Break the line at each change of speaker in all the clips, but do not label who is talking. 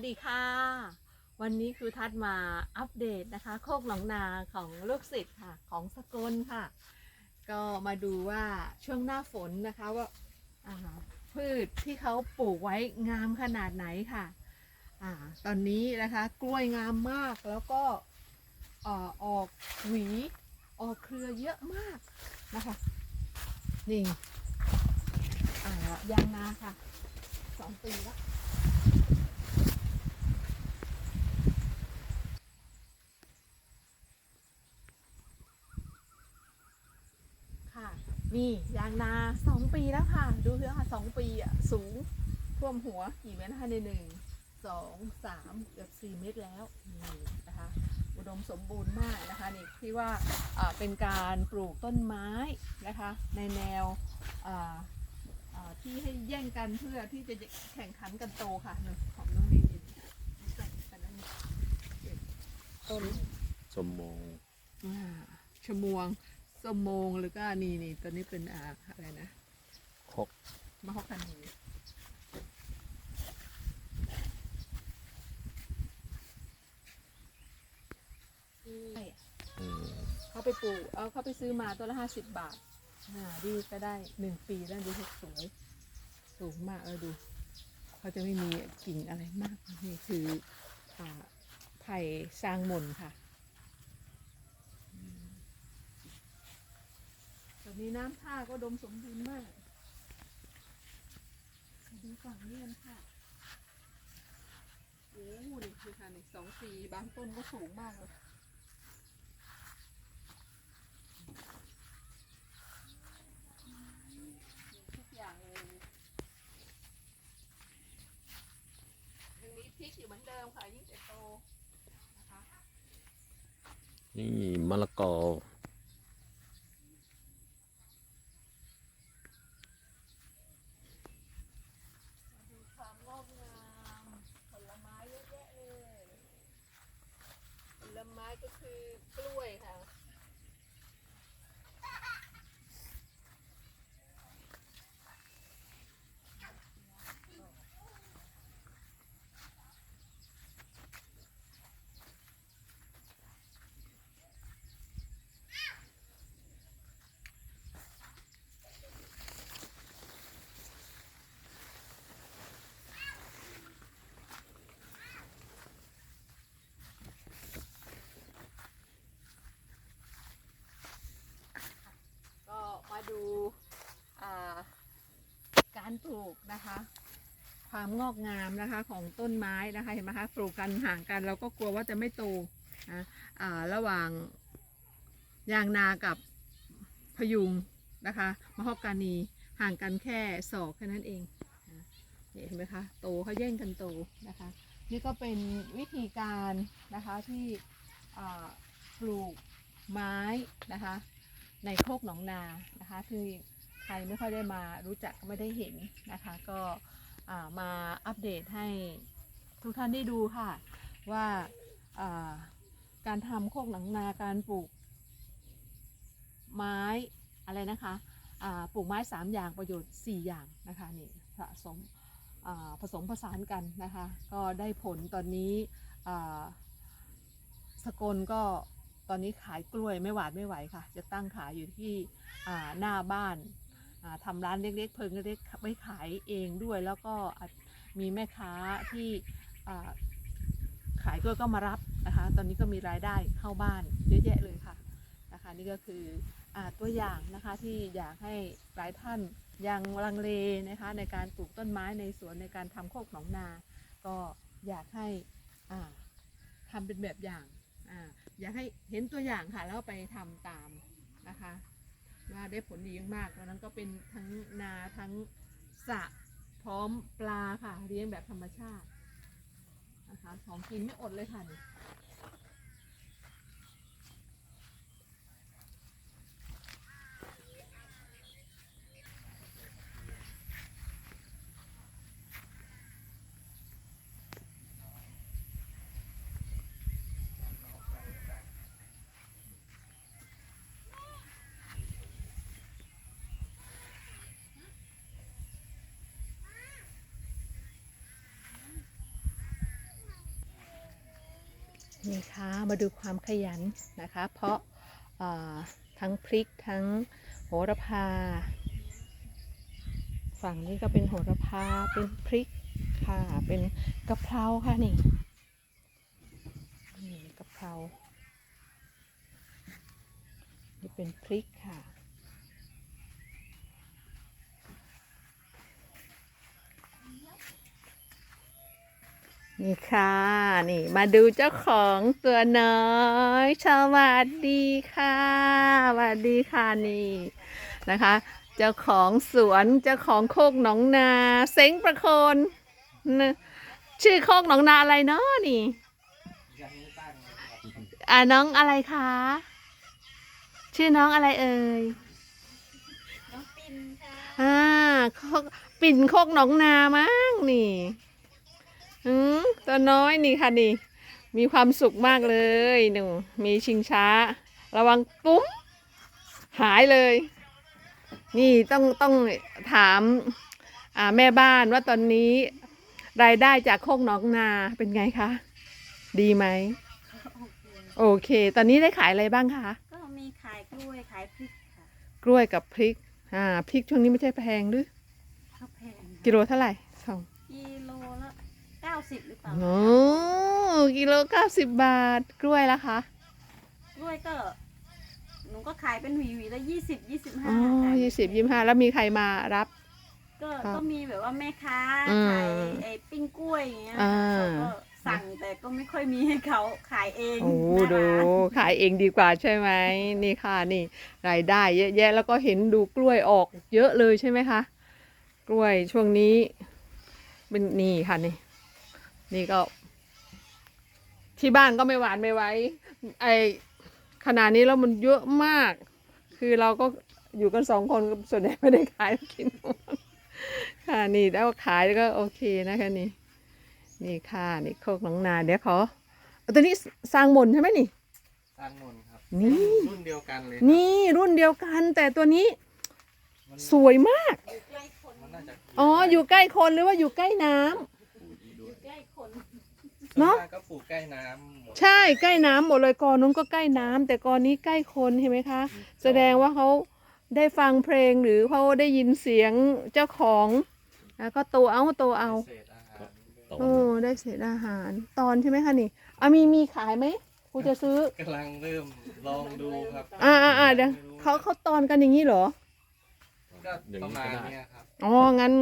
วัสดีค่ะ วันนี้ครูทัศมาอัปเดตนะคะ โคกหนองนาของลูกศิษย์ค่ะของสกลค่ะ ก็มาดูว่าช่วงหน้าฝนนะคะว่าาพืชที่เขาปลูกไว้งามขนาดไหนค่ะอตอนนี้นะคะกล้วยงามมากแล้วก็อออกหวีออกเครือเยอะมากนะคะนี่อ่ายางนาค่ะสองปีแล้ว ค่ะ นี่ยางนาสองปีแล้วค่ะ ดูเถอะค่ะสองปีอะสูงท่วมหัวกี่เมตรนะคะในหนึ่งสองสามเกือบสี่เมตรแล้วนี่นะคะ อุดมสมบูรณ์มากนะคะนี่ที่ว่าเป็นการปลูกต้นไม้นะคะ ในแนวที่ให้แย่งกันเพื่อที่จะแข่งขันกันโตค่ะของน้องดีดีต้น
สมมง
ชมวง สมโมงหรือก็นี่นี่ตัวนี้เป็นอ่าอะไรนะ
คก
มะฮอกกานีใช่
อืม
เขาไปปลูกเอาเขาไปซื้อมาตัวละห้าสิบบาทอ่าดีก็ได้หนึ่งปีแล้วดูสวยสูงมากเออดูเขาจะไม่มีกิ่งอะไรมากนี่คืออ่าไผ่ซางหม่นค่ะ ตอนนี้น้ำท่าก็ดมสมบูรณ์มากมาดูฝั่งนี้กันค่ะโอ้โหนี่คือค่ะนี่สองปีบางต้นก็สูงมากเลยมีทุกอย่างเลยยังมีพริกอยู่เหมือนเดิมค่ะยิ่งแต่โตนะคะ
นี่มะละกอ
ดูความงอกงามผลไม้เยอะแยะเลย ผลไม้ก็คือกล้วยค่ะ ก็มาดูอ่า การปลูกนะคะ ความงอกงามนะคะของต้นไม้นะคะเห็นไหมคะปลูกกันห่างกันเราก็กลัวว่าจะไม่โตนะอ่าระหว่างยางนากับพยุงนะคะมะฮอกกานีห่างกันแค่ศอกแค่นั้นเองเห็นไหมคะโตเขาแย่งกันโตนะคะ นี่ก็เป็นวิธีการนะคะที่ปลูกไม้นะคะในโคกหนองนานะคะที่ ครไม่ค่อยได้มารู้จักไม่ได้เห็นนะคะ ก็มาอัปเดตให้ทุกท่านได้ดูค่ะ ว่าการทำโคกหนองนาการปลูกไม้อะไรนะคะปลูกไม้สามอย่างประโยชน์สี่อย่างนะคะนี่ผสมผสมผสานกันนะคะ ก็ได้ผลตอนนี้สกลก็ตอนนี้ขายกล้วยไม่หวาดไม่ไหวค่ะ จะตั้งขายอยู่ที่หน้าบ้าน อ่าทำร้านเล็กๆเพิงเล็กๆไว้ขายเองด้วย แล้วก็มีแม่ค้าที่ขายกล้วยก็มารับนะคะ ตอนนี้ก็มีรายได้เข้าบ้านเยอะแยะเลยค่ะนะคะ นี่ก็คืออตัวอย่างนะคะที่อยากให้หลายท่านยังลังเลนะคะในการปลูกต้นไม้ในสวนในการทำโคกหนองนา ก็อยากให้ทำเป็นแบบอย่างออยากให้เห็นตัวอย่างค่ะแล้วไปทำตามนะคะ ว่าได้ผลดีมากๆแล้วนั้นก็เป็นทั้งนาทั้งสระพร้อมปลาค่ะเลี้ยงแบบธรรมชาตินะคะของกินไม่อดเลยค่ะ นี่ค่ะมาดูความขยันนะคะ เพราะทั้งพริกทั้งโหระพา ฝั่งนี้ก็เป็นโหระพาเป็นพริกค่ะเป็นกะเพราค่ะนี่นี่กะเพรานี่เป็นพริกค่ะ นี่ค่ะ นี่มาดูเจ้าของตัวน้อยสวัสดีค่ะสวัสดีค่ะนี่นะคะ เจ้าของสวนเจ้าของโคกหนองนาเซ้งประโคนนะชื่อโคกหนองนาอะไรเนาะนี่อ่าน้องอะไรคะชื่อน้องอะไรเอ่ย
น้องปินค่ะ
อ่าโคกปิ่นโคกหนองนามั้งนี่ อืมตัวน้อยนี่ค่ะนี่ มีความสุขมากเลยหนูมีชิงช้า ระวังปุ้มหายเลย นี่ต้องต้องถามอ่าแม่บ้านว่าตอนนี้ รายได้จากโคกหนองนาเป็นไงคะ ดีไหมโอเค ตอนนี้ได้ขายอะไรบ้างคะ
ก็มีขายกล้วยขายพริกค่ะ
กล้วยกับพริก อ่า พริกช่วงนี้ไม่ใช่แพงหรือ
ข้าวแพง
กิโลเท่าไหร่สอง
กิโลละเก้า สิบหรือเปล่า
โอ้กิโลเก้าสิบบาท กล้วยละคะ
กล้วยก็หนูก็ขายเป็นหวีหวีละยี่สิบยี่สิบห้า
อ๋อยี่สิบยี่ห้าแล้วมีใครมารับ
ก็
ครับ
ก็มีแบบว่าแม่ค้า
อืม
ขายไอ้ปิ้งกล้วยอย่างเงี้ย
อ่า
เขาก็สั่งแต่ก็ไม่ค่อยมีให้เขาขายเอง
โอ้
หน้า
ดู
ร้าน
ขายเองดีกว่าใช่ไหมนี่ค่ะนี่รายได้เยอะแยะแล้วก็เห็นดูกล้วยออกเยอะเลยใช่ไหมคะ กล้วยช่วงนี้ เป็นนี่ค่ะนี่ นี่ก็ ที่บ้านก็ไม่หวานไม่ไหว้ ไอขนาดนี้แล้วมันเยอะมาก คือเราก็อยู่กันสองคนส่วนใหญ่ไม่ได้ขายกินค่ะนี่แล้วขายก็โอเคนะคะนี่ นี่ค่ะนี่โคกหนองนาเดี๋ยวขอเอาตัวนี้สร้างมนใช่ไหมนี่
สร้างนนท์ครับ
นี่
รุ่นเดียวกันเลย
นี่รุ่นเดียวกัน แต่ตัวนี้สวยมาก
มันน่าจะ
อ๋ออยู่ใกล้คนหรือว่าอยู่ใกล้น้ำ
ใกล้คน
เนอะ
ส่วมกก็ปลูกใกล้น้ำหมด
ใช่ใกล้น้ำหมดเลยกอนู้นก็ใกล้น้ำแต่กอนี้ใกล้คนเห็นไหมคะ แสดงว่าเขาได้ฟังเพลงหรือเขาได้ยินเสียงเจ้าของแล้วก็โตเอาโตเอา
เศษอาหาร
ตอน
โอ้ได้เศษอาหาร ตอนใช่ไหมคะนี่อะมีมีขายไหมครูจะซื้อ
กำลังเริ่มลองดูครับ
อ่าอ่าอ่าเดี๋ยวเขาเขาตอนกันอย่างนี้เหรอ
ก็
อย่าง
ประ
นี้
มา
ก็
ณ
ได้
เนี้ยครับ
อ๋อ งั้น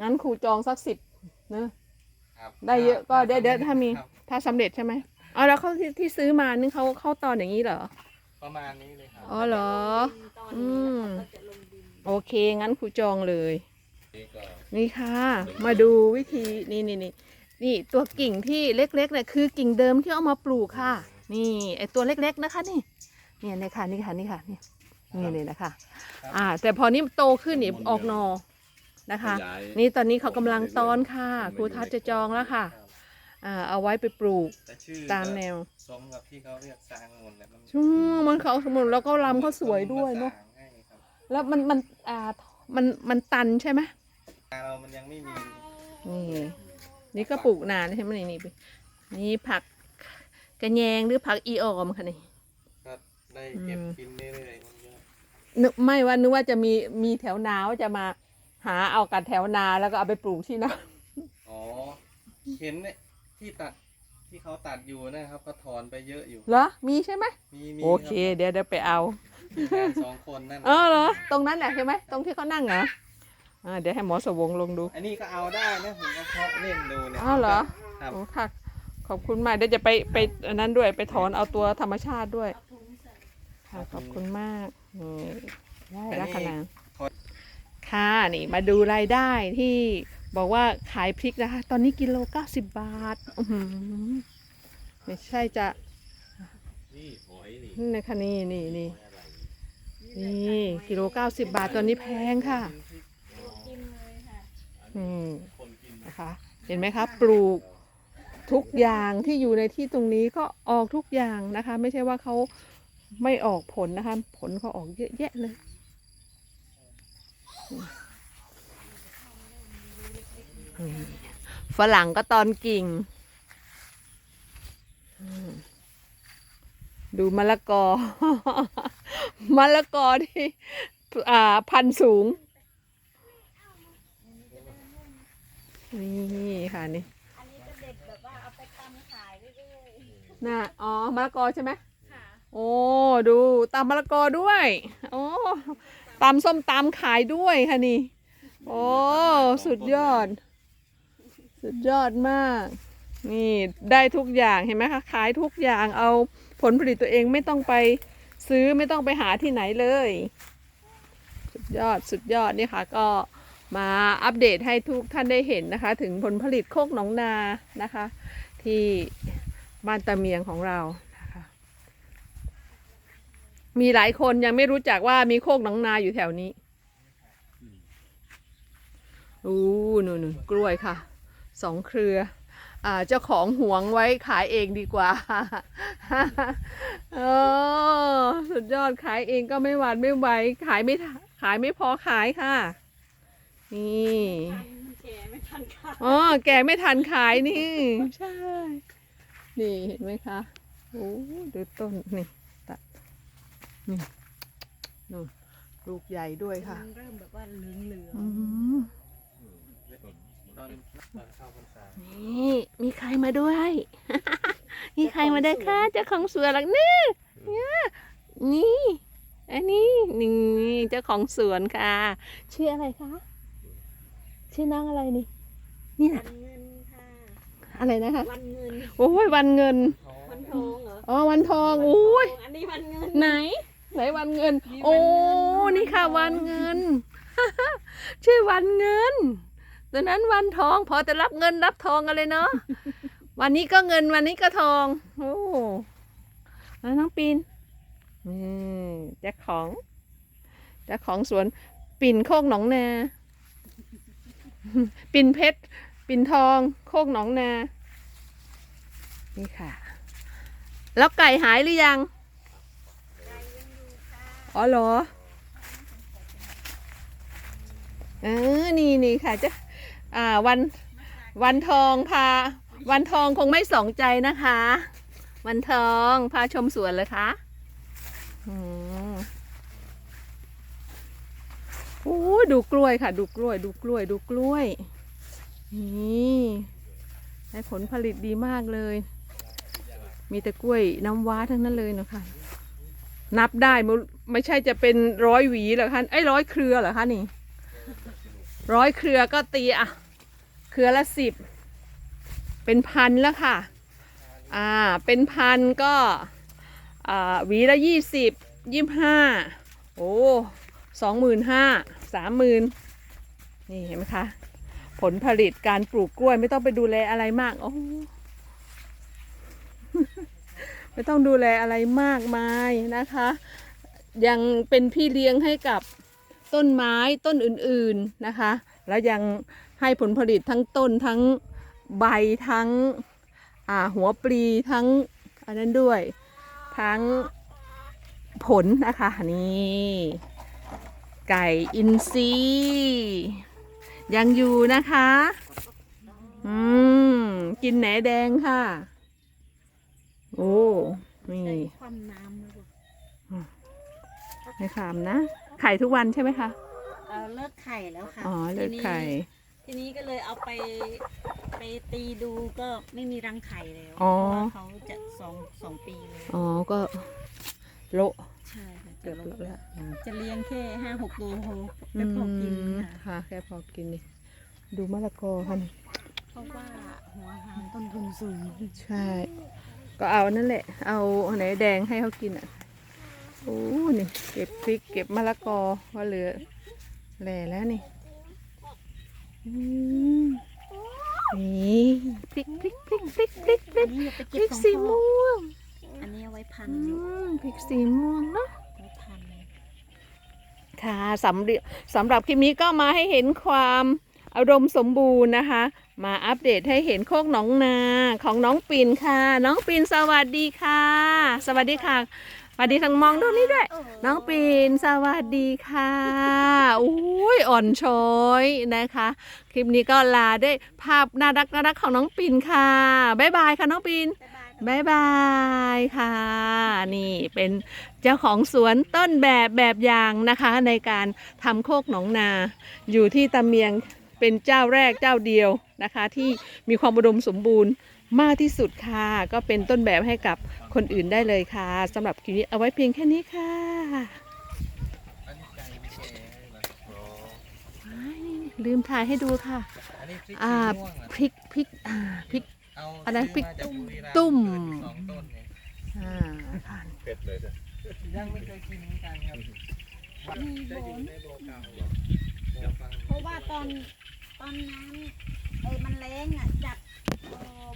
งั้นครูจองสักสิบเนอะ
ครับ
ได้เยอะก็เดี๋ยวเดี๋ยวถ้ามี
ครับ
ถ้าสำเร็จใช่ไหมอ๋อแล้วเขาที่ที่ซื้อมานี่เขาเข้าตอนอย่างนี้เหรอ
ประมาณนี้เลยครับ
อ๋อเหรอ
ตอน
อื
นี้
ม
แล้วเขาก็จะลงดิน
โอเค งั้นครูจองเลย
นี่ก็
นี่ค่ะ มาดูวิธีนี่นี่นี่นี่ตัวกิ่งที่เล็กๆเนี่ยคือกิ่งเดิมที่เอามาปลูกค่ะ นี่ไอตัวเล็กๆนะคะนี่เนี่ยนี่ค่ะนี่ค่ะนี่ค่ะนี่นี่เลยนะคะ อ่า แต่พอนี้โตขึ้นนี่ออกหนอ นะคะ
ขยาย
นี่ตอนนี้เขากำลังตอนค่ะ ครูทัศน์จะจองแล้วค่ะอ่าเอาไว้ไปปลูก
แต่ชื่อ
ตามแนว
สมกับที่เขาเรียกสร้างนนท์แหละมัน
อืมมันเขาสมุนแล้วก็ลำเขาสวยด้วยเนาะ
สร้งให้ครับ
แล้วมันมันอ่ามันมันตันใช่ไหม
เรามันยังไม่มี
นี่นี่ก็ปลูกนานใช่ไหมนี่นี่นี่ผักกระแยงหรือผักอีออมค่ะนี่
ก็ได้เก็บ
อืม
กินเรื่อยๆมันเยอะ
นึกไม่ว่านึกว่าจะมีมีแถวนาว่าจะมาหาเอากัดแถวนาแล้วก็เอาไปปลูกที่นา
อ๋อ เห็นเนี่ยที่ตัดที่เขาตัดอยู่นะครับ ก็ถอนไปเยอะอยู่
เหรอ มีใช่ไหม
มีมี
โอเค เดี๋ยวเดี๋ยวไปเอา
มีงานสองคนนั่น
เออเหรอ ตรงนั้นแหละใช่ไหมตรงที่เขานั่งเหรออ่าเดี๋ยวให้หมอสวงลงดู
อันนี้ก็เอาได้นะผมก็เพาะเล่นดูเนี่ย
อ้าวเหรอ
ครับ
โอ้ค่ะ ขอบคุณมากเดี๋ยวจะไปไปอันนั้นด้วยไปถอนเอาตัวธรรมชาติด้วย
เอาถุงใส่
ค่ะขอบคุณมากนี่ได้
อันนี้
แล้วขนาด
พอ
ค่ะนี่มาดูรายได้ที่บอกว่าขายพริกนะคะ ตอนนี้กิโลเก้าสิบบาทไม่ใช่จะ
นี่หอยนี่
นี่นะคะนี่นี่นี่นี่กิโลเก้าสิบบาทตอนนี้แพงค่ะอืม
นะ
คะเห็นไหมคะปลูกทุกอย่างที่อยู่ในที่ตรงนี้ก็ออกทุกอย่างนะคะ ไม่ใช่ว่าเขาไม่ออกผลนะคะ ผลเขาออกเยอะแยะเลย ฝรั่งก็ตอนกิ่งอืมดูมะละกอ มะละกอที่อ่าพันธุ์สูง นี่ค่ะนี่
อันนี้ก็เด็ดแบบว่าเอาไปตำขายเรื่อย
น่ะอ๋อ มะละกอใช่ไหม
ๆค่ะ
โอ้ ดูตำมะละกอด้วย โอ้ ตำส้มตำขายด้วยค่ะนี่ โอ้ สุดยอด สุดยอดมาก นี่ได้ทุกอย่างเห็นไหมคะ ขายทุกอย่างเอาผลผลิตตัวเองไม่ต้องไปซื้อไม่ต้องไปหาที่ไหนเลย สุดยอดสุดยอดนี่ค่ะ ก็มาอัปเดตให้ทุกท่านได้เห็นนะคะ ถึงผลผลิตโคกหนองนานะคะ ที่บ้านตะเมียงของเรานะคะ มีหลายคนยังไม่รู้จักว่ามีโคกหนองนาอยู่แถวนี้อู้นู่นๆกล้วยค่ะ สองเครืออ่าเจ้าของหวงไว้ขายเองดีกว่าเออสุดยอดขายเองก็ไม่หวาดไม่ไหวขายไม่ทันขายไม่พอขายค่ะ นี่
แก่ไม่ทันค่ะ
อ๋อแกไม่ทันขายนี่ ใช่ นี่เห็นไหมคะโอ้ดูต้นนี่ตัด นี่นู่นลูกใหญ่ด้วยค่ะ
มันเริ่มแบบว่าเหลืองเหลือง
อืม
ตอนตอนเข้าพรรษา
นี่มีใครมาด้วย มีใครมาด้วยคะเจ้าของสวนหลักนี่เนี่ยนี่อันนี้นี่เจ้าของสวนค่ะ ชื่ออะไรคะชื่อน้องอะไรนี่นี่
วั
นะ
นเงินค่ะ
อะไรนะคะ
วันเงิน
โอ้ยวันเงิน
วันทองเหรอ
อ๋อวันทองโอ้ย
อันนี้วันเงิน
ไหน ไหนวันเงิน
นี่วันเงิน
โอ้ นี่ค่ะวันเงิน ชื่อวันเงินตัวนั้นวันทอง พอจะรับเงินรับทองกันเลยเนาะ วันนี้ก็เงินวันนี้ก็ทอง โอ้แล้วน้องปีนนี่เจ้าของเจ้าของสวนปิ่นโคกหนองนา ปิ่นเพชร ปิ่นทอง โคกหนองนา นี่ค่ะ แล้วไก่หายหรือยัง อ๋อเหรอเออนี่นี่ค่ะจะอ่าวันวันทองพา วันทองคงไม่สองใจนะคะ วันทองพาชมสวนเลยคะอืมโอ้ดูกล้วยค่ะ ดูกล้วย ดูกล้วย ดูกล้วย นี่ได้ผลผลิตดีมากเลย มีแต่กล้วยน้ำว้าทั้งนั้นเลยเนอะคะ นับได้ไม่ใช่จะเป็นร้อยหวีเหรอคะไอ้ร้อยเครือเหรอคะนี่ร้อยเครือก็ตีอะเครือละสิบ เป็นพันแล้วค่ะ อ่า เป็นพันก็ อ่า หวีละยี่สิบยี่ห้า โอ้สองหมื่นห้า สามหมื่นนี่เห็นไหมคะ ผลผลิตการปลูกกล้วยไม่ต้องไปดูแลอะไรมาก โอ้ ไม่ต้องดูแลอะไรมากมายนะคะ ยังเป็นพี่เลี้ยงให้กับต้นไม้ต้นอื่นๆนะคะ แล้วยังให้ผลผลิตทั้งต้นทั้งใบทั้งหัวปลีทั้งอันนั้นด้วย ทั้งผลนะคะนี่ไก่อินทรียังอยู่นะคะ อืม กินแหนแดงค่ะ โอ้นี่
ใส่ความน้ำนะลูก
ไม่ขามนะไข่ทุกวันใช่ไหมคะ
เออเลิกไข่แล้วค่ะ
อ๋อเลือดไข่
ทีนี้ก็เลยเอาไปไปตีดูก็ไม่มีรังไข่แล้ว
อ๋อ
เพราะว่าเขาจะสองสองปีเลย
อ๋อก็โละ
ใช่ค่ะ
เกือบ
จะ
โละแล้วอืม
จะเลี้ยงแค่ห้าหกตัวพอไม่พอกิน
อืม
ค่ะ
ค่ะแค่พอกินนี่ดูมะละกอค่ะนี่
เพราะว่าหัวหางต้นทุนสูง
ใช่ ก็เอานั่นแหละ เอาไหนแดงให้เขากินอะโอ้นี่เก็บพริกเก็บมะละกอว่าเหลือแหล่แล้วนี่อืมนี่พริกพริกพริกพริกพริกพริ
อั
ก
นนี้อย่าไป
พ
เก็บ
ริก
ของ
สี
พ่อ
ม่วง
อันนี้เอาไว้พัน
อื
อยู่
มพริกสีม่วงเนาะ
ไว้พันเลย
ค่ะสำหรับสำหรับคลิปนี้ก็มาให้เห็นความอารมณ์สมบูรณ์นะคะ มาอัปเดตให้เห็นโคกหนองนาของน้องปิ่นค่ะ น้องปิ่นสวัสดีค่ะ สวัสดีค่ะสวัสดีทางมองดูนี่ด้วย น้องปิ่นสวัสดีค่ะอุ้ยอ่อนช้อยนะคะ คลิปนี้ก็ลาด้วยภาพน่ารักน่ารักของน้องปิ่นค่ะบ๊ายบายค่ะน้องปิ่น
บายบาย
บายบายค่ะ นี่เป็นเจ้าของสวนต้นแบบแบบอย่างนะคะ ในการทำโคกหนองนา อยู่ที่ตะเมียงเป็นเจ้าแรกเจ้าเดียว นะคะ ที่มีความอุดมสมบูรณ์มากที่สุดค่ะ ก็เป็นต้นแบบให้กับคนอื่นได้เลยค่ะสำหรับคลิปนี้เอาไว้เพียงแค่นี้ค่ะ
อันนี้ไก่ไม่แก่เหรออ๋อ
ลืมถ่ายให้ดูค่ะ
อันนี้พริก
อ่า
สีม่วงเหรอ
พริกพริกอ่าพริก
เอา
อันนั้นพริก
ซื้อมาจากบุรีรัมย์
ตุ้ม
เกิดอยู่สองต้นเอง
อ่าค่ะ
เผ็ดเลยจ้ะ
ยังไม่เคยกินเหมือนกันครับ
มีโบ
ได้อยู่
น
ในโบเก่าเหรอโบฟัง
เพราะว่าตอนตอนน้ำ ไอ้มันแรงอะจับ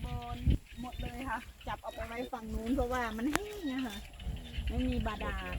โบนหมดเลยค่ะ จับเอาไปไว้ฝั่งนู้นเพราะว่ามันแห้งอะค่ะ ไม่มีบาดาล